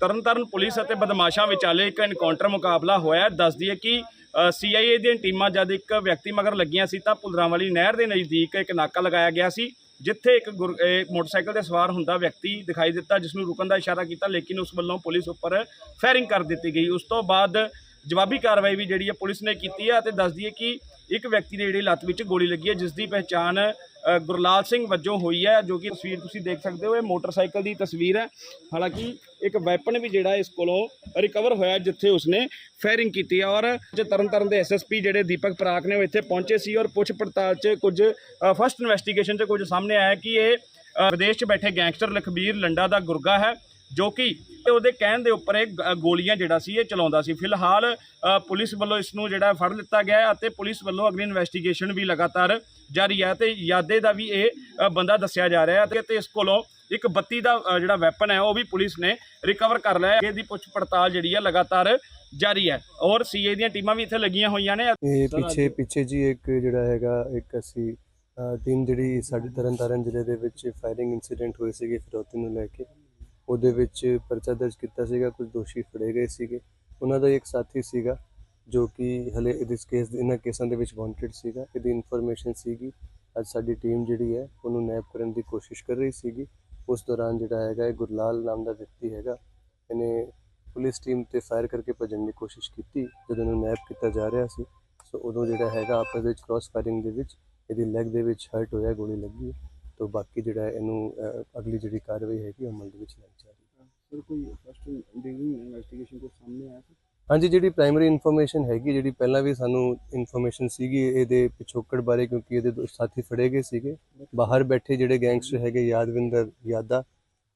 Tarn Taran police ਅਤੇ ਬਦਮਾਸ਼ਾਂ ਵਿਚਾਲੇ ਇੱਕ ਐਨਕਾਊਂਟਰ ਮੁਕਾਬਲਾ ਹੋਇਆ ਦੱਸਦੀ ਹੈ ਕਿ ਸੀਆਈਏ ਦੀਆਂ ਟੀਮਾਂ ਜਦ ਇੱਕ ਵਿਅਕਤੀ ਮਗਰ ਲੱਗੀਆਂ ਸੀ ਤਾਂ ਪੁਲਰਾਂਵਾਲੀ ਨਹਿਰ ਦੇ ਨਜ਼ਦੀਕ ਇੱਕ ਨਾਕਾ ਲਗਾਇਆ ਗਿਆ ਸੀ, ਜਿੱਥੇ ਇੱਕ ਗੁਰ- ਮੋਟਰਸਾਈਕਲ ਤੇ ਸਵਾਰ ਹੁੰਦਾ ਵਿਅਕਤੀ ਦਿਖਾਈ ਦਿੱਤਾ, ਜਿਸ ਨੂੰ ਰੁਕਣ ਦਾ ਇਸ਼ਾਰਾ ਕੀਤਾ, ਲੇਕਿਨ ਉਸ ਵੱਲੋਂ ਪੁਲਿਸ ਉੱਪਰ ਫਾਇਰਿੰਗ ਕਰ ਦਿੱਤੀ ਗਈ। ਉਸ ਤੋਂ ਬਾਅਦ ਜਵਾਬੀ ਕਾਰਵਾਈ ਵੀ ਜਿਹੜੀ ਹੈ ਪੁਲਿਸ ਨੇ ਕੀਤੀ ਹੈ ਅਤੇ ਦੱਸਦੀ ਹੈ ਕਿ ਇੱਕ ਵਿਅਕਤੀ ਦੀ ਜਿਹੜੀ ਲੱਤ ਵਿੱਚ ਗੋਲੀ ਲੱਗੀ ਹੈ ਜਿਸ ਦੀ ਪਹਿਚਾਣ ਗੁਰਲਾਲ ਸਿੰਘ ਵਜੋਂ ਹੋਈ ਹੈ, ਜੋ ਕਿ ਤਸਵੀਰ ਤੁਸੀਂ ਦੇਖ ਸਕਦੇ ਹੋ, ਇਹ ਮੋਟਰਸਾਈਕਲ ਦੀ ਤਸਵੀਰ ਹੈ। ਹਾਲਾਂਕਿ ਇੱਕ ਵੈਪਨ ਵੀ ਜਿਹੜਾ ਇਸ ਕੋਲੋਂ ਰਿਕਵਰ ਹੋਇਆ ਜਿੱਥੇ ਉਸਨੇ ਫਾਇਰਿੰਗ ਕੀਤੀ ਹੈ ਔਰ ਜੋ ਤਰਨਤਾਰਨ ਦੇ ਐਸਐਸਪੀ ਜਿਹੜੇ ਦੀਪਕ ਪਰਾਕ ਨੇ ਉਹ ਇੱਥੇ ਪਹੁੰਚੇ ਸੀ ਔਰ ਪੁੱਛ ਪੜਤਾਲ 'ਚ ਕੁਝ ਫਸਟ ਇਨਵੈਸਟੀਗੇਸ਼ਨ 'ਚ ਕੁਝ ਸਾਹਮਣੇ ਆਇਆ ਕਿ ਇਹ ਵਿਦੇਸ਼ 'ਚ ਬੈਠੇ ਗੈਂਗਸਟਰ ਲਖਬੀਰ ਲੰਡਾ ਦਾ ਗੁਰਗਾ ਹੈ। ਜੋ ਕਿ ਉਹਦੇ ਕਹਿਣ ਦੇ ਉੱਪਰ ਇਹ ਗੋਲੀਆਂ ਜਿਹੜਾ ਸੀ, ਇਹ ਚਲਾਉਂਦਾ ਸੀ। ਫਿਲਹਾਲ ਪੁਲਿਸ ਵੱਲੋਂ ਇਸ ਨੂੰ ਜਿਹੜਾ ਫੜ ਲਿੱਤਾ ਗਿਆ ਹੈ ਅਤੇ ਪੁਲਿਸ ਵੱਲੋਂ ਅਗਲੀ ਇਨਵੈਸਟੀਗੇਸ਼ਨ ਵੀ ਲਗਾਤਾਰ ਜਾਰੀ ਹੈ ਤੇ ਯਾਦੇ ਦਾ ਵੀ ਇਹ ਬੰਦਾ ਦੱਸਿਆ ਜਾ ਰਿਹਾ ਹੈ ਤੇ- ਇਸ ਕੋਲੋਂ ਇੱਕ 32 ਦਾ ਜਿਹੜਾ ਵੈਪਨ ਹੈ, ਉਹ ਵੀ ਪੁਲਿਸ ਨੇ ਰਿਕਵਰ ਕਰ ਲਿਆ ਹੈ। ਇਹਦੀ ਪੁੱਛ ਪੜਤਾਲ ਜਿਹੜੀ ਹੈ ਲਗਾਤਾਰ ਜਾਰੀ ਹੈ। ਔਰ ਸੀਏ ਦੀਆਂ ਟੀਮਾਂ ਵੀ ਇੱਥੇ ਲੱਗੀਆਂ ਹੋਈਆਂ ਨੇ। ਇਹ ਪਿੱਛੇ ਪਿੱਛੇ ਜੀ ਇੱਕ ਜਿਹੜਾ ਹੈਗਾ, ਇੱਕ ਅਸੀਂ ਦਿਨ ਜਿਹੜੀ ਸਾਡੇ ਤਰਨਤਾਰਨ ਜ਼ਿਲ੍ਹੇ ਦੇ ਵਿੱਚ ਫਾਇਰਿੰਗ ਇਨਸੀਡੈਂਟ ਹੋਏ ਸੀਗੇ ਫਿਰੋਤੀ ਨੂੰ ਲੈ ਕੇ। ਉਹਦੇ ਵਿੱਚ ਪਰਚਾ ਦਰਜ ਕੀਤਾ ਸੀਗਾ, ਕੁਝ ਦੋਸ਼ੀ ਫੜੇ ਗਏ ਸੀਗੇ। ਉਹਨਾਂ ਦਾ ਇੱਕ ਸਾਥੀ ਸੀਗਾ, ਜੋ ਕਿ ਹਲੇ ਇਸ ਕੇਸ ਇਹਨਾਂ ਕੇਸਾਂ ਦੇ ਵਿੱਚ ਵਾਂਟਡ ਸੀਗਾ। ਇਹਦੀ ਇਨਫੋਰਮੇਸ਼ਨ ਸੀਗੀ, ਅੱਜ ਸਾਡੀ ਟੀਮ ਜਿਹੜੀ ਹੈ, ਉਹਨੂੰ ਨੈਪ ਕਰਨ ਦੀ ਕੋਸ਼ਿਸ਼ ਕਰ ਰਹੀ ਸੀਗੀ। ਉਸ ਦੌਰਾਨ ਜਿਹੜਾ ਹੈਗਾ, ਇਹ ਗੁਰਲਾਲ ਨਾਮ ਦਾ ਵਿਅਕਤੀ ਹੈਗਾ, ਇਹਨੇ ਪੁਲਿਸ ਟੀਮ ਤੇ ਫਾਇਰ ਕਰਕੇ ਭੱਜਣ ਦੀ ਕੋਸ਼ਿਸ਼ ਕੀਤੀ, ਜਦੋਂ ਇਹਨੂੰ ਨੈਪ ਕੀਤਾ ਜਾ ਰਿਹਾ ਸੀ। ਸੋ ਉਦੋਂ ਜਿਹੜਾ ਹੈਗਾ, ਆਪਸ ਵਿੱਚ ਕ੍ਰਾਸ ਫਾਇਰਿੰਗ ਦੇ ਵਿੱਚ, ਇਹਦੀ ਲੈਗ ਦੇ ਵਿੱਚ ਹਰਟ ਹੋਇਆ, ਗੋਲੀ ਲੱਗੀ। ਤੋਂ ਬਾਕੀ ਜਿਹੜਾ ਇਹਨੂੰ ਅਗਲੀ ਜਿਹੜੀ ਕਾਰਵਾਈ ਹੈਗੀ ਉਹ ਅਮਲ ਦੇ ਵਿੱਚ ਲਿਆਈ ਜਾ ਰਹੀ ਹੈ ਸਰ ਕੋਈ ਫਸਟ ਡਿਗਰੀ ਇਨਵੈਸਟੀਗੇਸ਼ਨ ਕੋਈ ਸਾਹਮਣੇ ਆਇਆ ਸਰ ਹਾਂਜੀ ਜਿਹੜੀ ਪ੍ਰਾਇਮਰੀ ਇਨਫੋਰਮੇਸ਼ਨ ਹੈਗੀ ਜਿਹੜੀ ਪਹਿਲਾਂ ਵੀ ਸਾਨੂੰ ਇਨਫੋਰਮੇਸ਼ਨ ਸੀਗੀ ਇਹਦੇ ਪਿਛੋਕੜ ਬਾਰੇ ਕਿਉਂਕਿ ਇਹਦੇ ਦੋ ਸਾਥੀ ਫੜੇ ਗਏ ਸੀਗੇ। ਬਾਹਰ ਬੈਠੇ ਜਿਹੜੇ ਗੈਂਗਸਟਰ ਹੈਗੇ ਯਾਦਵਿੰਦਰ ਯਾਦਾ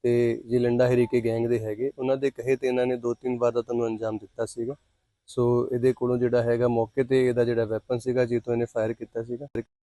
ਤੇ ਜੇ ਲੰਡਾ ਹਰੀਕੇ ਗੈਂਗ ਦੇ ਹੈਗੇ ਉਹਨਾਂ ਦੇ ਕਹੇ ਤੇ ਇਹਨਾਂ ਨੇ ਦੋ ਤਿੰਨ ਵਾਰਦਾਤਾਂ ਨੂੰ ਅੰਜਾਮ ਦਿੱਤਾ ਸੀਗਾ। ਸੋ ਇਹਦੇ ਕੋਲੋਂ ਜਿਹੜਾ ਹੈਗਾ ਮੌਕੇ ਤੇ ਇਹਦਾ ਜਿਹੜਾ ਵੈਪਨ ਸੀਗਾ ਜਿਸ ਤੋਂ ਇਹਨੇ ਫਾਇਰ ਕੀਤਾ ਸੀਗਾ।